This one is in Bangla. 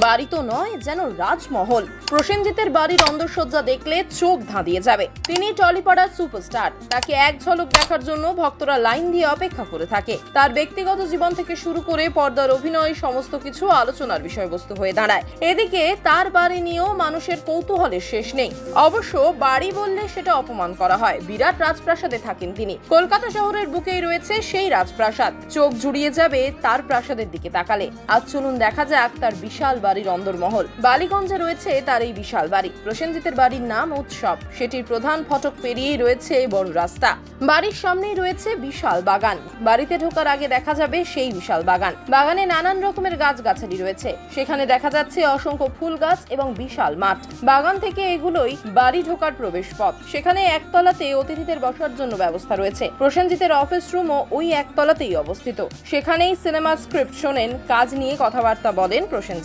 বাড়ি তো নয়, যেন রাজমহল। প্রসেনজিতের বাড়ির অন্দরসজ্জা দেখলে চোখ ধাঁধিয়ে যাবে। তিনি টলিপাড়ার সুপারস্টার। তাকে এক ঝলক দেখার জন্য ভক্তরা লাইন দিয়ে অপেক্ষা করে থাকে। তার ব্যক্তিগত জীবন থেকে শুরু করে পর্দার অভিনয়, সমস্ত কিছু আলোচনার বিষয়বস্তু হয়ে দাঁড়ায়। এদিকে তার বাড়ি নিয়েও মানুষের কৌতূহলের শেষ নেই। অবশ্য বাড়ি বললে সেটা অপমান করা হয়। বিরাট রাজপ্রাসাদে থাকেন তিনি। কলকাতা শহরের বুকেই রয়েছে সেই রাজপ্রাসাদ। চোখ জুড়িয়ে যাবে তার প্রাসাদের দিকে তাকালে। আজ চলুন দেখা যাক তার বিশাল বাড়ির অন্দরমহল। বালিগঞ্জে রয়েছে তার এই বিশাল বাড়ি। প্রসেনজিতের বাড়ির নাম উৎসব। সেটির প্রধান ফটক পেরিয়েই রয়েছে বড় রাস্তা। বাড়ির সামনেই রয়েছে বিশাল বাগান। বাড়িতে ঢোকার আগে দেখা যাবে সেই বিশাল বাগান। বাগানে নানান রকমের গাছগাছালি রয়েছে। সেখানে দেখা যাচ্ছে অসংখ্য ফুল গাছ এবং বিশাল মাঠ। বাগান থেকে এগুলোই বাড়ি ঢোকার প্রবেশ পথ সেখানে একতলাতে অতিথিদের বসার জন্য ব্যবস্থা রয়েছে। প্রসেনজিতের অফিস রুমও ওই একতলাতেই অবস্থিত। সেখানেই সিনেমা স্ক্রিপ্ট শোনেন, কাজ নিয়ে কথাবার্তা বলেন প্রসেনজিৎ।